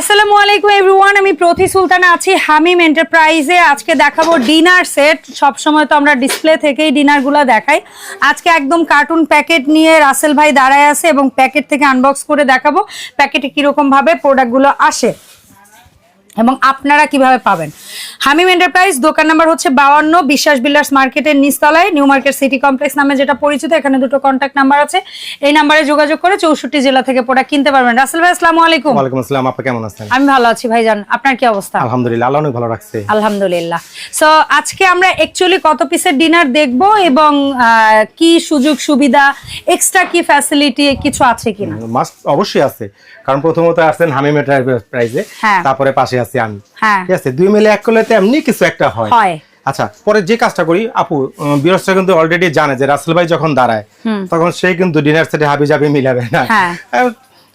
আসসালামু আলাইকুম এভরিওয়ান, আমি প্রতি সুলতানা আছি হামিম এন্টারপ্রাইজে। আজকে দেখাবো ডিনার সেট। সব সময় তো আমরা ডিসপ্লে থেকেই ডিনারগুলো দেখাই। আজকে একদম কার্টুন প্যাকেট নিয়ে রাসেল ভাই দাঁড়ায় আছে এবং প্যাকেট থেকে আনবক্স করে দেখাবো। প্যাকেটে কীরকমভাবে প্রোডাক্টগুলো আসে। এবং আপনারা কীভাবে পাবেন? হামিম এন্টারপ্রাইজ দোকান নাম্বার হচ্ছে বাউান্ন বিশ্বাস বিল্ডার্স মার্কেটের নিচতলায় নিউ মার্কেট সিটি কমপ্লেক্স নামে যেটা পরিচিত এখানে দুটো কন্ট্যাক্ট নাম্বার আছে। এই নাম্বারে যোগাযোগ করে চৌষট্টি জেলা থেকে প্রোডাক্ট কিনতে পারবেন। রাসেল ভাই আসসালামু আলাইকুম। ওয়ালাইকুম আসসালাম আপনি কেমন আছেন? আমি ভালো আছি ভাইজান। আপনার কি অবস্থা? আলহামদুলিল্লাহ আল্লাহ অনেক ভালো রাখছে। আলহামদুলিল্লাহ। সো আজকে আমরা অ্যাকচুয়ালি কত পিসের ডিনার দেখব এবং আহ, কি সুযোগ সুবিধা এক্সট্রা কি ফ্যাসিলিটি কিছু আছে কিনা? মাস্ট অবশ্যই আছে। কারণ প্রথমত আসছেন হামি মেটার প্রাইজে হ্যাঁ। তারপরে পাশে আছি আমি। হ্যাঁ। ঠিক আছে দুই মিলে এক করলে তেমনি কিছু একটা হয়। হয়। আচ্ছা পরে যে কাজটা করি আপু বিরসটা কিন্তু অলরেডি জানে যে রাসেল ভাই যখন দাঁড়ায় তখন সে কিন্তু ডিনার সেটে হাবি যাবি মিলাবে না।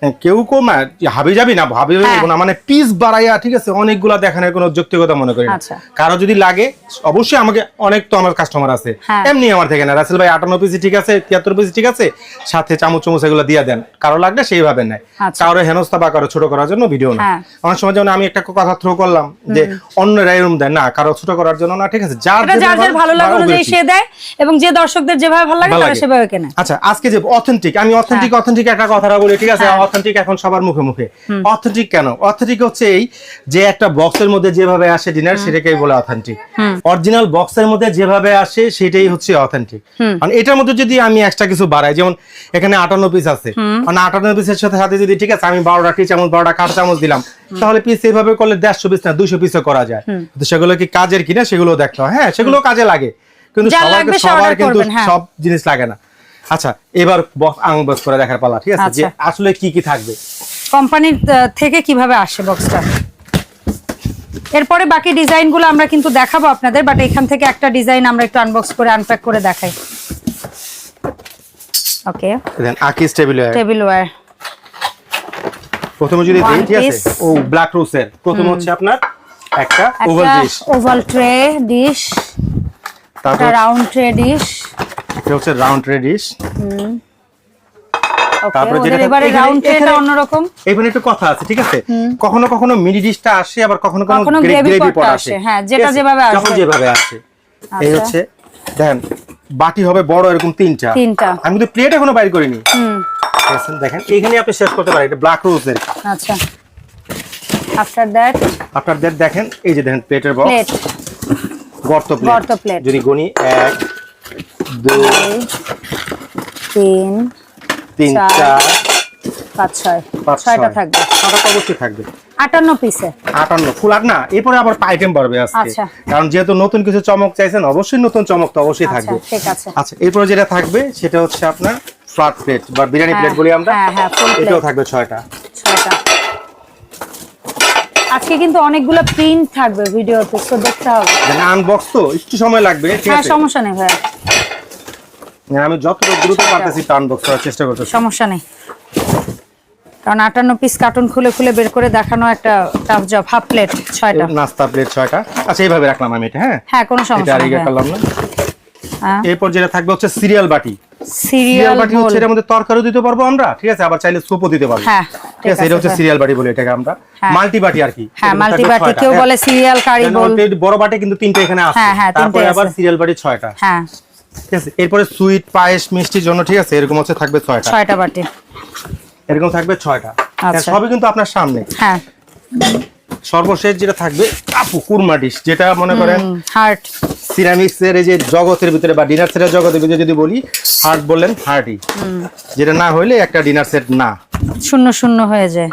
হ্যাঁ। কেউ কম হাবি যাবি না হাবি যাবি হ্যাঁ। না মানে পিস বাড়াইয়া ঠিক আছে অনেকগুলা দেখানোর কোনো যৌক্তিকতা মনে করি না আচ্ছা। কারও যদি লাগে অবশ্যই আমাকে অনেক তো আমার কাস্টমার আছে হ্যাঁ। এমনি আমার থেকে না রাসেল ভাই আটান্ন পিসি ঠিক আছে তিয়াত্তর পিসি ঠিক আছে সাথে চামচ চামচ এগুলো দিয়ে দেন কারও লাগলে সেইভাবে নেয় আচ্ছা। কারও হেনস্থা বা কারও ছোট করার জন্য ভিডিও না। অনেক সময় যেমন আমি একটা কথা থ্রো করলাম যে অন্য এরকম দেন না কারও ছোট করার জন্য না ঠিক আছে যার যার ভালো লাগে অনুযায়ী সে দেয় এবং যে দর্শকদের যেভাবে ভালো লাগে তারা সেভাবে কেনে আচ্ছা আজকে যে অথেন্টিক আমি অথেন্টিক অথেন্টিক একটা কথা বলি ঠিক আছে অথেন্টিক এখন সবার মুখে মুখে। অথেন্টিক কেন? অথেন্টিক হচ্ছে এই যে একটা বক্সের মধ্যে যেভাবে আসে ডিনার সেটাকেই বলে অথেন্টিক অরিজিনাল বক্সের মধ্যে যেভাবে আসে সেটাই হচ্ছে অথেন্টিক কারণ এটার মধ্যে যদি আমি এক্সট্রা কিছু বাড়াই যেমন এখানে আটান্ন পিস আছে। মানে আটান্ন পিসের সাথে সাথে যদি ঠিক আছে আমি বারোটা টি চামচ বারোটা কাঠ চামচ দিলাম তাহলে পিস এইভাবে করলে দেড়শো পিস না দুশো পিসও করা যায়। তো সেগুলো কি কাজের কিনা সেগুলো দেখতে হয় হ্যাঁ সেগুলো কাজে লাগে। কিন্তু সবার সবার কিন্তু হ্যাঁ। সব জিনিস লাগে না। আচ্ছা এবার আনবক্স করে দেখার পালা ঠিক আছে? যে আচ্ছা। আসলে কি কি থাকবে? কোম্পানির থেকে কীভাবে আসে বক্সটা এরপরে বাকি ডিজাইনগুলো আমরা কিন্তু দেখাবো আপনাদের বাট এখান থেকে একটা ডিজাইন আমরা একটু আনবক্স করে আনপ্যাক করে দেখাই। ওকে দেন আকিস টেবিল ওয়্যার টেবিল ওয়্যার প্রথমে যদি দিই ঠিক আছে? ও ব্ল্যাক রোসের প্রথমে হচ্ছে আপনার একটা oval dish oval tray dish তারপর রাউন্ড ট্রে ডিশ এটা হচ্ছে রাউন্ড ট্রে ডিশ তারপরে যেটা এবারে এখানে- রাউন্ড ট্রেটা অন্যরকম। এখানে একটু কথা আছে ঠিক আছে? কখনো কখনো মিনি ডিশটা আসে আবার কখনো কখনো কখনো গ্রেভি পট আসে। হ্যাঁ, যেটা? যেভাবে যখন আসে। যেভাবে আসে। এই আচ্ছা। হচ্ছে দেখেন বাটি হবে বড় এরকম তিনটা। তিনটা। আমি কিন্তু প্লেট এখনও বাইর করিনি। হুম। দেখেন এখানে আপনি শেষ করতে পারেন এটা ব্ল্যাক আচ্ছা। আফটার দ্যাট আপনার দেখ- দেখেন এই যে দেখেন প্লেটের বক্স প্লেট গর্ত প্লেট গর্ত প্লেট। যদি গণি এক দুই তিন তিন চার, চার পাঁচ ছয়। ছয়টা থাকবে। ছয়টা তো অবশ্যই থাকবে। আটান্ন পিসে আটান্ন। ফুল আট না এরপরে আবার আইটেম বাড়বে আজকে। আচ্ছা। কারণ যেহেতু নতুন কিছু চমক চাইছেন অবশ্যই নতুন চমক তো অবশ্যই আচ্ছা থাকবে। ঠিক আছে। আচ্ছা এরপরে যেটা থাকবে সেটা হচ্ছে আপনার ফ্ল্যাট প্লেট বা বিরিয়ানি হ্যাঁ, প্লেট বলি আমরা। হ্যাঁ, হ্যাঁ, এটাও থাকবে ছয়টা। আজকে কিন্তু অনেকগুলো প্রিন্ট থাকবে ভিডিওতে তো দেখতে হবে। আনবক্স তো একটু সময় লাগবে ঠিক হ্যাঁ আছে? সমস্যা নেই ভাই আমি যত দ্রুত পারতেছি আনবক্স করার চেষ্টা করতেছি। সমস্যা নেই। কারণ আটান্ন পিস কার্টুন খুলে খুলে বের করে দেখানো একটা টাফ জব হাফ প্লেট ছয়টা। নাস্তা প্লেট ছয়টা। আচ্ছা এইভাবে রাখলাম আমি এটা হ্যাঁ? হ্যাঁ কোনো সমস্যা আর নেই করলাম না হ্যাঁ। এরপর যেটা থাকবে হচ্ছে সিরিয়াল বাটি। সিরিয়াল বাটি হচ্ছে এর মধ্যে তরকারিও দিতে পারব আমরা ঠিক আছে? আবার চাইলে সুপও দিতে পারব। হ্যাঁ, ঠিক আছে এটা হচ্ছে সিরিয়াল বাটি বলে এটাকে আমরা। হ্যাঁ। মাল্টি বাটি আর কি। হ্যাঁ মাল্টি বাটি কেউ হ্যাঁ। বলে সিরিয়াল কারি বল। বড় বাটি কিন্তু তিনটে এখানে আছে। হ্যাঁ, হ্যাঁ, তারপরে আবার সিরিয়াল বাটি ছয়টা। হ্যাঁ। ঠিক আছে এরপরে সুইট পায়েস মিষ্টির জন্য ঠিক আছে? এরকম হচ্ছে থাকবে ছয়টা। ছয়টা বাটি। এরকম থাকবে ছয়টা। হ্যাঁ, আচ্ছা। সবই কিন্তু আপনার সামনে। হ্যাঁ। সর্বশেষ যেটা থাকবে আপু কুরমা ডিশ যেটা মনে করেন হার্ট সিরামিক্স এর এই যে জগতের ভিতরে বা ডিনার সেটের জগতের ভিতরে যদি বলি হার্ট বললেন হার্টই যেটা না হইলে একটা ডিনার সেট না। শূন্য শূন্য হয়ে যায়।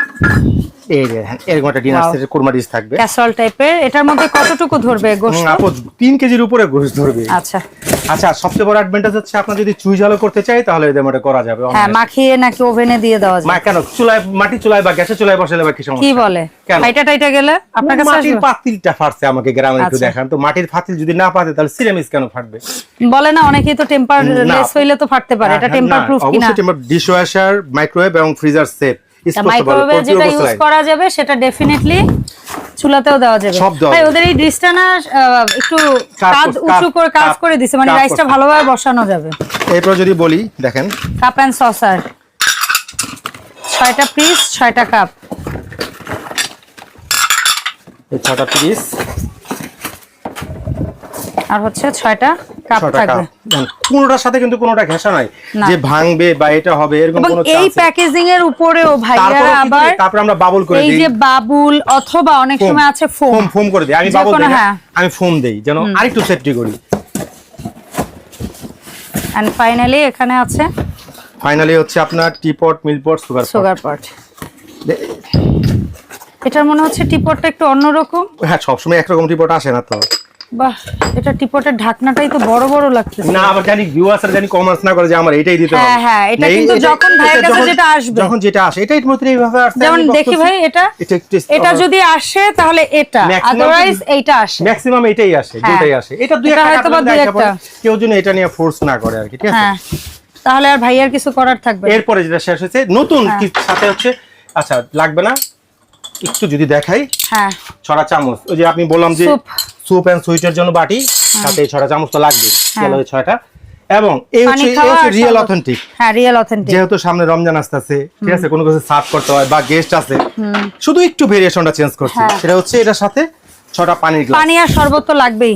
এই হ্যাঁ, এরকম একটা ডিনার সেটের কুরমা ডিশ থাকবে। ক্যাসল টাইপের এটার মধ্যে কতটুকু ধরবে গোশত আপু তিন কেজির উপরে ধরবে। আচ্ছা। আচ্ছা সবচেয়ে বড় অ্যাডভান্টেজ হচ্ছে আপনার যদি চুই ঝালও করতে চাই তাহলে এদের মধ্যে করা যাবে হ্যাঁ। মাখিয়ে নাকি ওভেনে দিয়ে দেওয়া মা কেন? চুলায় মাটি চুলায় বা গ্যাসে চুলায় বসালে বা কি সমস্যা? কি বলে? কেন? ফাইটা টাইটা গেলে আপনার কাছে মাটির? পাতিলটা ফাটছে আমাকে গ্রামে একটু আচ্ছা। দেখান। তো মাটির পাতিল যদি না পাতে তাহলে সিরামিক্স কেন ফাটবে? বলে না অনেকেই তো টেম্পার। লেস হইলে তো ফাটতে পারে। এটা হ্যাঁ, টেম্পার প্রুফ কিনা? অবশ্যই টেম্পার মাইক্রোওয়েভ এবং ফ্রিজার সেফ মাইক্রোওয়েভে যেটা ইউজ করা যাবে সেটা ডেফিনেটলি চুলাতেও দেওয়া যাবে। ভাই ওদের এই ডিশটা না একটু কাজ উঁচু করে কাজ করে দিছে মানে রাইসটা ভালোভাবে বসানো যাবে। এরপর যদি বলি দেখেন। কাপ অ্যান্ড সসার ছয়টা পিস ছয়টা কাপ ছটা পিস আর হচ্ছে ছয়টা কোনোটার সাথে কিন্তু কোনোটা ঘেঁষা নাই। যে ভাঙবে বা এটা হবে এরকম কোনো এই প্যাকেজিং এর উপরেও ভাইয়ারা আবার তারপর আমরা বাবল করে এই দিই। যে বাবুল অথবা অনেক সময় আছে ফোম। ফোম করে দিই। আমি বাবল দিই হ্যাঁ। আমি ফোম দেই যেন আরেকটু সেফটি করি। এন্ড ফাইনালি এখানে আছে? ফাইনালি হচ্ছে আপনার টিপট মিলপট সুগার সুগার পট এটার মনে হচ্ছে টিপটটা একটু অন্যরকম। হ্যাঁ সবসময় একরকম টিপট আসে না তো। বাহ এটা টিপটের ঢাকনাটাই তো বড় বড় লাগতেছে। না আবার জানি ভিউয়ার্স জানি কমার্স না করে যে আমার এটাই দিতে হবে। হ্যাঁ, হ্যাঁ, এটা কিন্তু যখন ভাইয়ের কাছে যেটা আসবে। যখন যেটা আসে এটাই মধ্যে এইভাবে আসছে। যেমন দেখি ভাই এটা এটা যদি আসে তাহলে এটা। Maximum আদারওয়াইজ এইটা আসে। ম্যাক্সিমাম এটাই আসে হ্যাঁ। আসে। এটা দুই একটা হয়তো বা দুই একটা। কেউ যেন এটা নিয়ে ফোর্স না করে আর কি ঠিক আছে? তাহলে আর ভাইয়ার কিছু করার থাকবে এরপরে যেটা শেষ হয়েছে নতুন। সাথে হচ্ছে আচ্ছা লাগবে না? একটু যদি দেখাই হ্যাঁ। ছড়া চামচ। ওই যে আপনি বললাম যে. স্যুপ। এন্ড সুইটের জন্য বাটি সাথে এই ছড়া চামচ তো লাগবে গেল ওই ছয়টা এবং এই হচ্ছে এই খাওয়া হচ্ছে রিয়েল অথেন্টিক হ্যাঁ রিয়েল অথেন্টিক যেহেতু সামনে রমজান আসতেছে ঠিক আছে কোনো কিছু সার্ভ করতে হয় বা গেস্ট আছে শুধু একটু ভেরিয়েশনটা চেঞ্জ করছি। হ্যাঁ। সেটা হচ্ছে এটার সাথে ছটা পানির গ্লাস পানি আর শরবত তো লাগবেই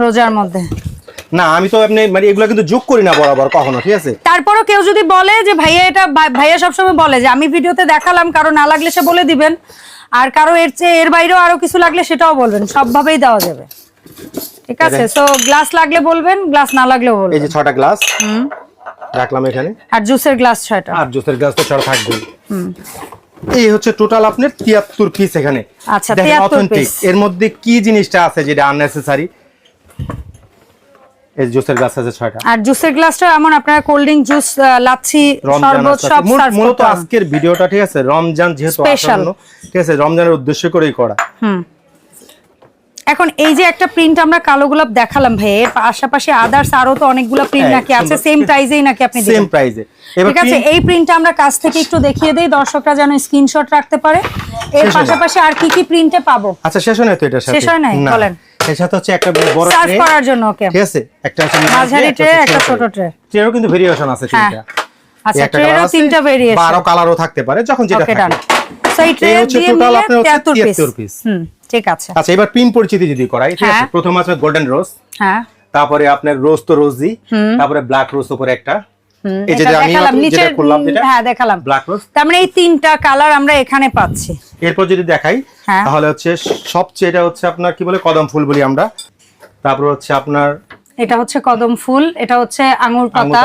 রোজার মধ্যে। না আমি তো আপনি মানে এগুলো কিন্তু যোগ করি না বরাবর কখনো ঠিক আছে? তারপরও কেউ যদি বলে যে ভাইয়া এটা ভাইয়া সবসময় বলে যে আমি ভিডিওতে দেখালাম কারও না লাগলে সে বলে দিবেন আর কারও এর চেয়ে এর বাইরেও আরও কিছু লাগলে সেটাও বলবেন সবভাবেই দেওয়া যাবে। ঠিক আছে? সো গ্লাস লাগলে বলবেন গ্লাস না লাগলেও বলবেন। এই যে ছটা গ্লাস রাখলাম এখানে। আর জুসের গ্লাস ছয়টা। আর জুসের গ্লাস তো ছড়া থাকবে এই হচ্ছে টোটাল আপনার তিয়াত্তর পিস এখানে। আচ্ছা, দেখেন 73 authentic। piece। এর মধ্যে কি জিনিসটা আছে যেটা আননেসেসারি এই জুসের গ্লাস আছে ছয়টা। আর জুসের গ্লাসটা এমন আপনারা কোল্ড ড্রিঙ্ক জুস লাচ্ছি শরবত। সব মূল- মূলত আজকের ভিডিওটা ঠিক আছে? রমজান যেহেতু। আসন্ন ঠিক আছে? রমজানের উদ্দেশ্য করেই করা। হুম। এখন এই যে একটা প্রিন্ট আমরা কালো গোলাপ দেখালাম ভাই এর পাশাপাশি আদার্স আরও তো অনেকগুলো প্রিন্ট হ্যাঁ, নাকি আছে। সেম প্রাইজেই নাকি আপনি সেম প্রাইজে ঠিক আছে এই প্রিন্টটা আমরা কাছ থেকে একটু দেখিয়ে দেই দর্শকরা যেন স্ক্রিনশট রাখতে পারে। এর। পাশাপাশি আর কি কি প্রিন্টে পাবো? আচ্ছা শেষ হয় না তো সাথে? শেষ হয় না। বলেন। এর সাথে হচ্ছে একটা বড় সার্ভ করার জন্য ওকে। ঠিক আছে? একটা হচ্ছে মাঝারি tray, একটা ছোট tray। ট্রেরও কিন্তু ভেরিয়েশন আছে হ্যাঁ। তিনটা। আচ্ছা এই ট্রেরও তিনটা ভেরিয়েশন আরও কালারও থাকতে পারে যখন যেটা থাকে। সো এই ট্রে দিয়ে আপনার 73 পিস হুম ঠিক আছে। আচ্ছা এবার পিন পরিচিতি যদি করাই ঠিক আছে? হ্যাঁ। প্রথম আছে গোল্ডেন রোজ হ্যাঁ। তারপরে আপনার রোজ তো রোজি তারপরে ব্ল্যাক রোজ উপরে একটা। এই যে আমি যেটা করলাম যেটা হ্যাঁ দেখালাম। ব্ল্যাক রোজ তার মানে এই তিনটা কালার আমরা এখানে পাচ্ছি। এরপর যদি দেখাই হ্যাঁ। তাহলে হচ্ছে সবচেয়ে এটা হচ্ছে আপনার কি বলে কদম ফুল বলি আমরা। তারপর হচ্ছে আপনার এটা হচ্ছে কদম ফুল এটা হচ্ছে আঙুর পাতা।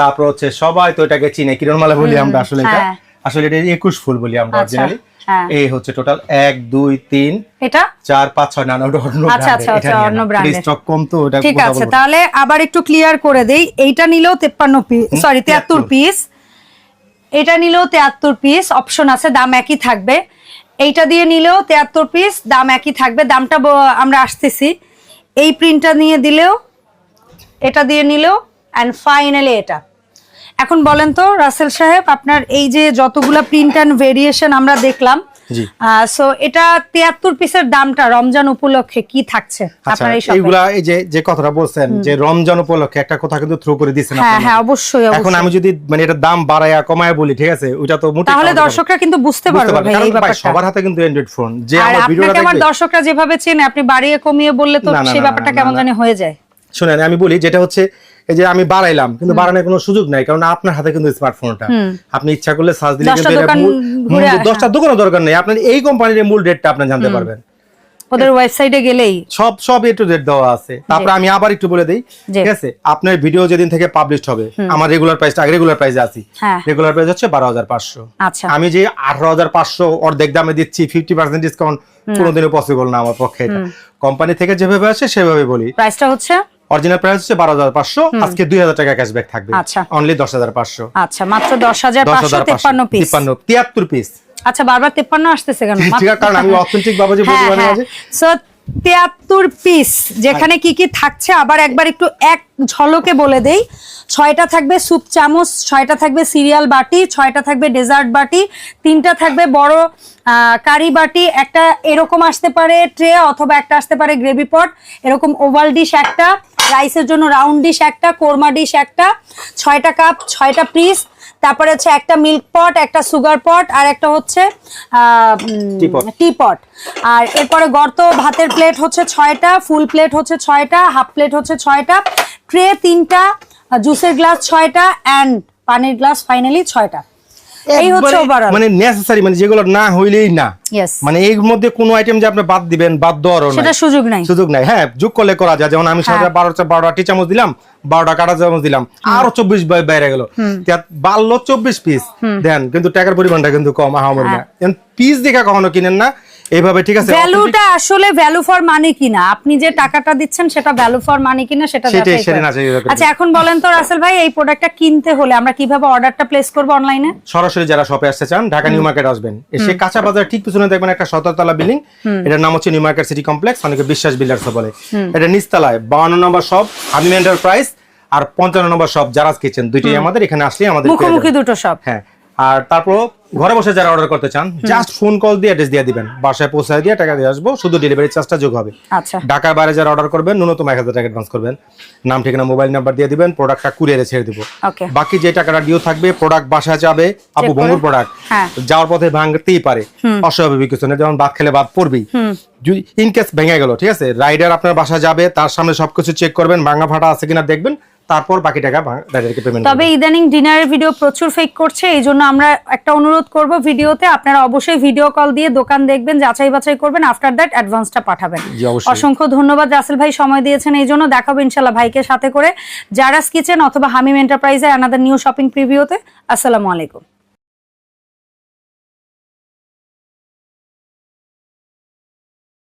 তারপর হচ্ছে সবাই তো এটাকে চিনে কিরণমালা বলি আমরা আসলে এটা। হ্যাঁ। আসলে এটা একুশ ফুল বলি আমরা আচ্ছা, অরিজিনালি হ্যাঁ। এই হচ্ছে টোটাল এক দুই তিন এটা? চার পাঁচ ছয় না না, ওটা অন্য আচ্ছা, আচ্ছা, আচ্ছা, অন্য স্টক কম তো ওটা ঠিক আছে তাহলে আবার একটু ক্লিয়ার করে দেই। এইটা নিলেও তেপ্পান্ন পিস সরি তিয়াত্তর 73 পিস এটা নিলেও তেয়াত্তর পিস অপশন আছে দাম একই থাকবে। এইটা দিয়ে নিলেও তেয়াত্তর পিস দাম একই থাকবে। দামটা আমরা আসতেছি। এই প্রিন্টটা নিয়ে দিলেও এটা দিয়ে নিলেও অ্যান্ড ফাইনালি এটা। এখন বলেন তো রাসেল সাহেব আপনার এই যে যতগুলা প্রিন্ট অ্যান্ড ভেরিয়েশন আমরা দেখলাম সো এটা তিয়াত্তর পিসের দামটা রমজান উপলক্ষে কি থাকছে আচ্ছা? এইগুলা এই যে যে কথাটা বলছেন যে রমজান উপলক্ষে একটা কথা কিন্তু থ্রো করে দিচ্ছেন হ্যাঁ হ্যাঁ অবশ্যই এখন আমি যদি মানে এটা দাম বাড়ায়া কমায়া বলি ঠিক আছে? ওটা তো তাহলে না। দর্শকরা কিন্তু বুঝতে পারবে এই ব্যাপারটা। সবার হাতে কিন্তু অ্যান্ড্রয়েড ফোন যে আমার ভিডিওটা আমার দর্শকরা যেভাবে চেনে আপনি বাড়িয়ে কমিয়ে বললে তো সেই ব্যাপারটা কেমন জানি হয়ে যায়। শুনেন আমি বলি যেটা হচ্ছে এই যে আমি বাড়াইলাম কিন্তু বাড়ানোর কোনো সুযোগ নাই কারণ আপনার হাতে কিন্তু স্মার্টফোনটা আপনি ইচ্ছা করলে সার্চ দিলে কিন্তু এটা। দশটা দোকানের দরকার নেই। আপনার এই কোম্পানির মূল রেটটা আপনি জানতে পারবেন। ওদের ওয়েবসাইটে গেলেই। সব সব এ টু জেড দেওয়া আছে। তারপরে আমি আবার একটু বলে দিই। ঠিক আছে? আপনার ভিডিও যেদিন থেকে পাবলিশ হবে আমার রেগুলার প্রাইসটা আগে রেগুলার প্রাইসে আছি। হ্যাঁ। রেগুলার প্রাইস হচ্ছে বারো হাজার পাঁচশো। আচ্ছা। আমি যে আঠারো হাজার পাঁচশো অর্ধেক দামে দিচ্ছি ফিফটি পার্সেন্ট ডিসকাউন্ট কোনোদিনও পসিবল না আমার পক্ষে এটা। কোম্পানি থেকে যেভাবে আসে সেভাবে বলি। প্রাইসটা হচ্ছে? অরিজিনাল প্রাইস হচ্ছে বারো হাজার পাঁচশো আজকে দুই হাজার টাকা ক্যাশব্যাক থাকবে। আচ্ছা। অনলি দশ হাজার পাঁচশো। আচ্ছা মাত্র দশ হাজার পাঁচশো তেপ্পান্ন পিস তিপ্পান্ন তিয়াত্তর পিস আচ্ছা বারবার তেপ্পান্ন আসতেছে কেন? কারণ আমি অথেন্টিক বাবাজি যে বলি হ্যাঁ সো তিয়াত্তর পিস যেখানে কি কি থাকছে, আবার একবার একটু এক ঝলকে বলে দেই। ছয়টা থাকবে স্যুপ চামচ, ছয়টা থাকবে সিরিয়াল বাটি, ছয়টা থাকবে ডেজার্ট বাটি, তিনটা থাকবে বড় কারি বাটি, একটা এরকম আসতে পারে ট্রে অথবা একটা আসতে পারে গ্রেভি পট এরকম ওভাল ডিশ একটা রাইসের জন্য রাউন্ড ডিশ একটা, কোরমা ডিশ একটা, ছয়টা কাপ ছয়টা পিস তারপরে হচ্ছে একটা মিল্ক পট একটা সুগার পট আর একটা হচ্ছে. টি পট আর এরপরে গর্ত ভাতের প্লেট হচ্ছে ছয়টা ফুল প্লেট হচ্ছে ছয়টা হাফ প্লেট হচ্ছে ছয়টা ট্রে তিনটা জুসের গ্লাস ছয়টা অ্যান্ড পানির গ্লাস ফাইনালি ছয়টা এই হচ্ছে ওভারঅল মানে নেসেসারি মানে যেগুলো না হইলেই না। মানে এর মধ্যে কোনো আইটেম যে আপনি বাদ দিবেন বাদ দেওয়ারও সেটা সুযোগ নাই। সুযোগ নাই। হ্যাঁ যোগ করলে করা যায়। যেমন আমি সাথে হ্যাঁ। বারোটা বারোটা টি চামচ দিলাম কাটা চামচ দিলাম আরও চব্বিশ বাইরে গেল। বাড়লো পিস দেন কিন্তু টাকার পরিমাণটা কিন্তু কম আহামরি হ্যাঁ। না পিস দেখা কখনো কিনেন না। এইভাবে ঠিক আছে ভ্যালুটা আসলে ভ্যালু ফর মানি কিনা? আপনি যে টাকাটা দিচ্ছেন সেটা ভ্যালু ফর মানি কিনা সেটা আচ্ছা এখন বলেন তো রাসেল ভাই এই প্রোডাক্টটা কিনতে হলে আমরা কীভাবে অর্ডারটা প্লেস করব অনলাইনে সরাসরি যারা শপে আসতে চান ঢাকা নিউ মার্কেট আসবেন। এসে কাঁচা বাজার ঠিক পিছনে দেখবেন একটা সতরতলা বিল্ডিং এটার নাম হচ্ছে নিউ মার্কেট সিটি কমপ্লেক্স অনেকে বিশ্বাস বিল্ডার্স বলে। এটা নিচতলায় বাউন্ন নম্বর শপ হামিম এন্টারপ্রাইজ আর পঞ্চান্ন নম্বর শপ জারাজ কিচেন দুইটি আমাদের এখানে আসলে আমাদের মুখোমুখি দুটো শপ হ্যাঁ। আর তারপর ঘরে বসে যারা অর্ডার করতে চান জাস্ট ফোন কল দিয়ে অ্যাড্রেস দিয়ে দিবেন। বাসায় পৌঁছায় দিয়ে টাকা দিয়ে আসব শুধু ডেলিভারি চার্জটা যোগ হবে। আচ্ছা। ঢাকার বাইরে যারা অর্ডার করবেন ন্যূনতম এক হাজার টাকা অ্যাডভান্স করবেন। নাম ঠিকানা মোবাইল নাম্বার দিয়ে দিবেন প্রোডাক্টটা কুরিয়ারে ছেড়ে দিব। ওকে বাকি যে টাকাটা ডিও থাকবে প্রোডাক্ট বাসায় যাবে আপু? ভঙ্গুর প্রোডাক্ট হ্যাঁ। যাওয়ার পথে ভাঙতেই পারে। অস্বাভাবিক কিছু না যেমন ভাত খেলে ভাত পড়বেই। ইন কেস ভেঙে গেল ঠিক আছে? রাইডার আপনার বাসা যাবে তার সামনে সবকিছু চেক করবেন ভাঙা ফাটা আছে কিনা দেখবেন তারপর বাকি টাকা রাইডারকে পেমেন্ট তবে ইদানিং ডিনারের ভিডিও প্রচুর ফেক করছে এই জন্য আমরা একটা অনুরোধ করব ভিডিওতে আপনারা অবশ্যই ভিডিও কল দিয়ে দোকান দেখবেন যাচাই বাছাই করবেন আফটার দ্যাট অ্যাডভান্সটা পাঠাবেন। অসংখ্য ধন্যবাদ রাসেল ভাই সময় দিয়েছেন এই জন্য। দেখাবো ইনশাল্লাহ ভাইকে সাথে করে। জারাস কিচেন অথবা হামিম এন্টারপ্রাইজে আনাদার নিউ শপিং প্রিভিউতে আসসালামু আলাইকুম।